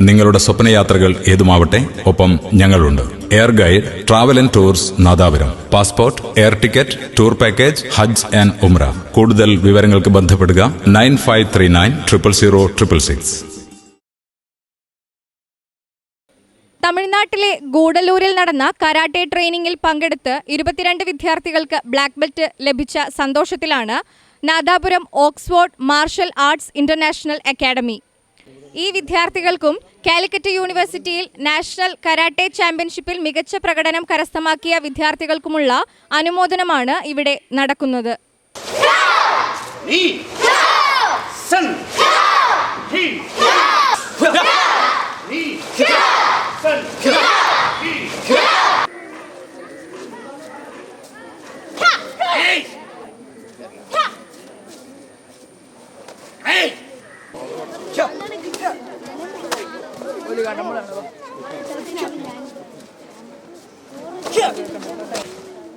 നിങ്ങളുടെ സ്വപ്നയാത്രകൾ ഏതുമാവട്ടെ ഒപ്പം ഞങ്ങളുണ്ട്. Air guide travel and tours Nadapuram. Passport air ticket tour package Hajj and Umrah കൂടുതൽ വിവരങ്ങൾക്ക് ബന്ധപ്പെടുക nine five three nine triple zero triple six. തമിഴ്നാട്ടിലെ ഗൂഡലൂരിൽ നടന്ന കരാട്ടെ ട്രെയിനിങ്ങിൽ പങ്കെടുത്ത് ഇരുപത്തിരണ്ട് വിദ്യാർത്ഥികൾക്ക് ബ്ലാക്ക് ബെൽറ്റ് ലഭിച്ച സന്തോഷത്തിലാണ് Nadapuram Oxford martial arts international academy. ഈ വിദ്യാർത്ഥികൾക്കും കാലിക്കറ്റ് യൂണിവേഴ്സിറ്റിയിൽ നാഷണൽ കരാട്ടെ ചാമ്പ്യൻഷിപ്പിൽ മികച്ച പ്രകടനം കരസ്ഥമാക്കിയ വിദ്യാർത്ഥികൾക്കുമുള്ള അനുമോദനമാണ് ഇവിടെ നടക്കുന്നത്. 你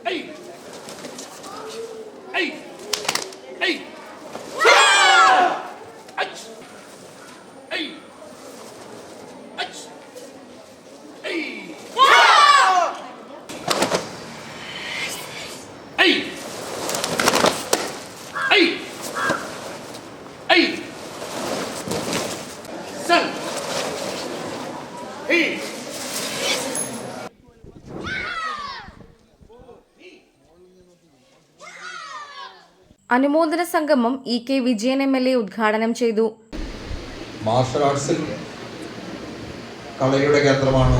Hey! അനുമോദന സംഗമം E K Vijayan M L A ഉദ്ഘാടനം ചെയ്തു. മാർഷൽ ആർട്സിൽ കലയുടെ കേന്ദ്രമാണ്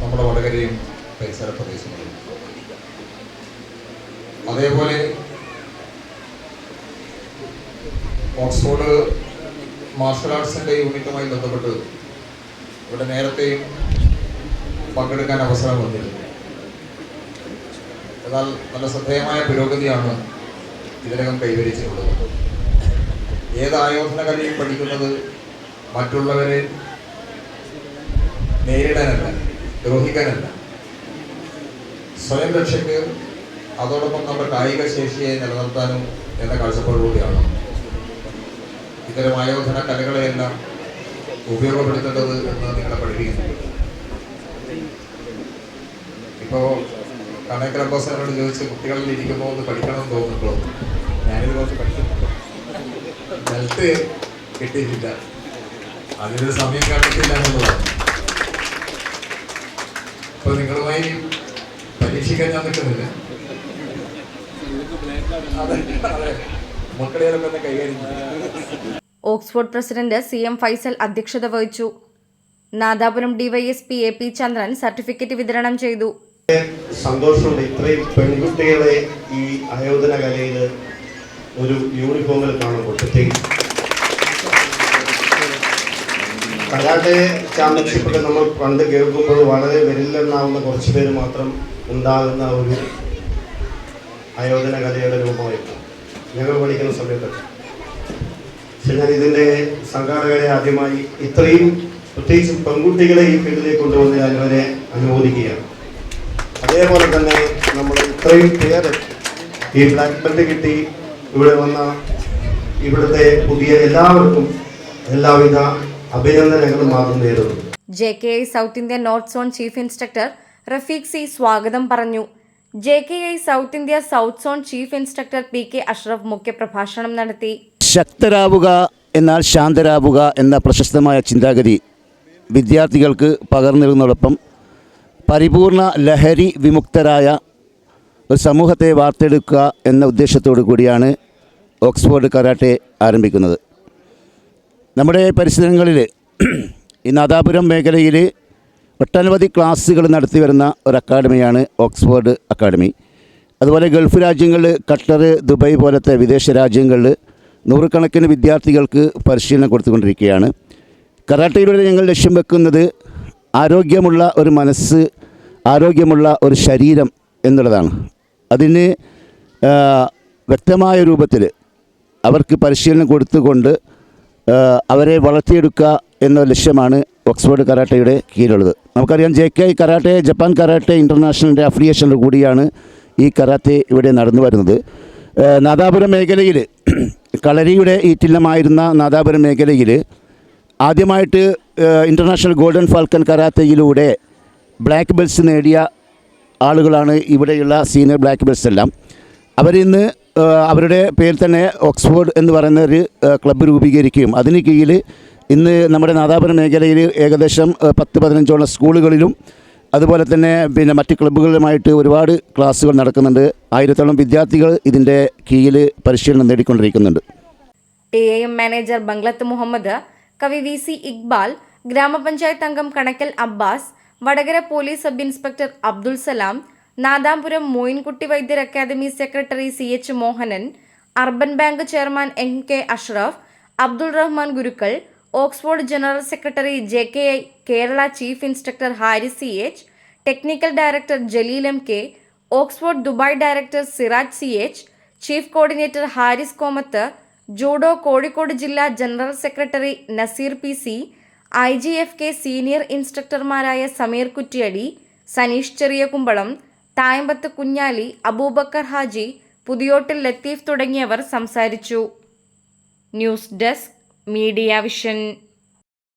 നമ്മുടെ വടകരയും പരിസര പ്രദേശങ്ങളും. അതേപോലെ ഓക്സ്ഫോർഡ് മാർഷൽ ആർട്സിന്റെ യൂണിറ്റുമായി ബന്ധപ്പെട്ട് ഇവിടെ നേരത്തെയും പങ്കെടുക്കാൻ അവസരം വന്നിരുന്നു. എന്നാൽ നല്ല ശ്രദ്ധേയമായ പുരോഗതിയാണ് ഇതിനകം കൈവരിച്ചിട്ടുള്ളത്. ഏത് ആയോധന കലയും പഠിക്കുന്നത് മറ്റുള്ളവരെ നേരിടാനല്ല ദ്രോഹിക്കാനല്ല. സ്വയം രക്ഷയ്ക്ക് അതോടൊപ്പം നമ്മുടെ കായിക ശേഷിയെ നിലനിർത്താനും എന്ന കാഴ്ചപ്പാടുകൂടിയാണ് ഇത്തരം ആയോധന കലകളെയെല്ലാം ഉപയോഗപ്പെടുത്തേണ്ടത് എന്ന് നിങ്ങളെ പഠിപ്പിക്കുന്നു. ഇപ്പോൾ കണക്കൽ അബ്ബാസിനോട് ചോദിച്ച് കുട്ടികളിൽ ഇരിക്കുമ്പോൾ ഒന്ന് പഠിക്കണം എന്ന് തോന്നുന്നുണ്ടോ? ഞാനിത് കുറച്ച് പഠിക്കുന്നുണ്ടോ ബെൽറ്റ് കിട്ടിയിട്ടില്ല. അതിനൊരു സമയം കണ്ടിട്ടില്ല എന്നുള്ളതാണ്. അപ്പൊ നിങ്ങളുമായി പരീക്ഷിക്കാൻ ഞാൻ നിൽക്കുന്നില്ല. Oxford president C M Faisal അധ്യക്ഷത വഹിച്ചു. Nadapuram DYSP A P Chandran certificate വിതരണം ചെയ്തു. സന്തോഷമുണ്ട്. ഇത്രയും പെൺകുട്ടികളെ ഈ ആയോധന കലയിൽ ഒരു യൂണിഫോമിൽ കാണുമ്പോൾ. പ്രത്യേകിച്ച് കരാട്ടെ ചാമ്പ്യൻഷിപ്പൊക്കെ നമ്മൾ പണ്ട് കേൾക്കുമ്പോൾ വളരെ വിരലിലെണ്ണാവുന്ന കുറച്ച് പേര് മാത്രം ഉണ്ടാകുന്ന ഒരു ആയോധന കലയുടെ രൂപമായിരുന്നു. ഞങ്ങൾ പഠിക്കുന്ന സമയത്തൊക്കെ. പക്ഷെ ഞാൻ ഇതിന്റെ സംഘാടകരെ ആദ്യമായി ഇത്രയും പ്രത്യേകിച്ചും പെൺകുട്ടികളെ ഈ ഫീൽഡിലേക്ക് കൊണ്ടുവന്ന് ഞാൻ അവരെ അനുമോദിക്കുകയാണ്. അതേപോലെ തന്നെ നമ്മൾ ഇത്രയും പേര് ഈ ബ്ലാക്ക് ബെൽറ്റ് കിട്ടി. ഇവിടെ വന്ന ഇവിടുത്തെ പുതിയ എല്ലാവർക്കും എല്ലാവിധ അഭിനന്ദനങ്ങളും ആദ്യം നേരുന്നു. J K I South India North zone chief instructor Rafeeq C സ്വാഗതം പറഞ്ഞു. J K I South India South zone chief instructor P K Ashraf മുഖ്യപ്രഭാഷണം നടത്തി. ശക്തരാവുക എന്നാൽ ശാന്തരാവുക എന്ന പ്രശസ്തമായ ചിന്താഗതി വിദ്യാർത്ഥികൾക്ക് പകർന്നിരുന്നതോടൊപ്പം പരിപൂർണ ലഹരി വിമുക്തരായ ഒരു സമൂഹത്തെ വാർത്തെടുക്കുക എന്ന ഉദ്ദേശത്തോടു കൂടിയാണ് ഓക്സ്ഫോർഡ് കരാട്ടെ ആരംഭിക്കുന്നത്. നമ്മുടെ പരിസരങ്ങളിൽ ഈ നാദാപുരം മേഖലയിൽ ഒട്ടനവധി ക്ലാസ്സുകൾ നടത്തി വരുന്ന ഒരു അക്കാഡമിയാണ് ഓക്സ്ഫോർഡ് അക്കാഡമി അതുപോലെ ഗൾഫ് രാജ്യങ്ങളിൽ ഖട്ടർ ദുബായ് പോലത്തെ വിദേശ രാജ്യങ്ങളിൽ നൂറുകണക്കിന് വിദ്യാർത്ഥികൾക്ക് പരിശീലനം കൊടുത്തുകൊണ്ടിരിക്കുകയാണ്. കരാട്ടയിലൂടെ ഞങ്ങൾ ലക്ഷ്യം വെക്കുന്നത് ആരോഗ്യമുള്ള ഒരു മനസ്സ് ആരോഗ്യമുള്ള ഒരു ശരീരം എന്നുള്ളതാണ്. അതിന് വ്യക്തമായ രൂപത്തിൽ അവർക്ക് പരിശീലനം കൊടുത്തുകൊണ്ട് അവരെ വളർത്തിയെടുക്കുക എന്ന ലക്ഷ്യമാണ് ഓക്സ്ഫോർഡ് കരാട്ടയുടെ കീഴിലുള്ളത്. നമുക്കറിയാം J K karate Japan karate ഇന്റർനാഷണലിന്റെ അഫിലിയേഷനിൽ കൂടിയാണ് ഈ കരാട്ടെ ഇവിടെ നടന്നു വരുന്നത്. നാദാപുരം മേഖലയിൽ കളരിയുടെ ഈറ്റില്ലമായിരുന്ന നാദാപുരം മേഖലയിൽ ആദ്യമായിട്ട് ഇന്റർനാഷണൽ ഗോൾഡൻ ഫാൽക്കൺ കരാത്തയിലൂടെ ബ്ലാക്ക് ബെൽറ്റ്സ് നേടിയ ആളുകളാണ് ഇവിടെയുള്ള സീനിയർ ബ്ലാക്ക് ബെൽറ്റ്സ് എല്ലാം. അവരിന്ന് അവരുടെ പേരിൽ തന്നെ ഓക്സ്ഫോർഡ് എന്ന് പറയുന്ന ഒരു ക്ലബ്ബ് രൂപീകരിക്കുകയും അതിന് കീഴിൽ ഇന്ന് നമ്മുടെ നാദാപുരം മേഖലയിൽ ഏകദേശം പത്ത് പതിനഞ്ചോളം സ്കൂളുകളിലും അതുപോലെ തന്നെ പിന്നെ മറ്റ് ക്ലബ്ബുകളുമായിട്ട് ഒരുപാട് ക്ലാസ്സുകൾ നടക്കുന്നുണ്ട്. ആയിരത്തോളം വിദ്യാർത്ഥികൾ ഇതിന്റെ കീഴിൽ പരിശീലനം നേടിക്കൊണ്ടിരിക്കുന്നുണ്ട്. A M manager Banglath Muhammad Kavi V C Iqbal ഗ്രാമപഞ്ചായത്ത് അംഗം Kanakkal Abbas Vadakara police sub inspector Abdul Salam Nadapuram Moyinkutty Vaidyar academy secretary C H Mohanan urban bank chairman N K Ashraf Abdul Rahman Gurukkal Oxford general secretary J K I Kerala chief instructor Haris C H technical director Jaleel M K Oxford Dubai director Siraj C H chief coordinator Haris Komath judo Kozhikode ജില്ലാ general secretary Naseer P C I G F K senior ഇൻസ്ട്രക്ടർമാരായ Sameer കുറ്റിയടി Saneesh Cheriyakumbalam Thayambath Kunjali Abubakar Haji Puthiyottil Latheef തുടങ്ങിയവർ സംസാരിച്ചു. News desk media vision.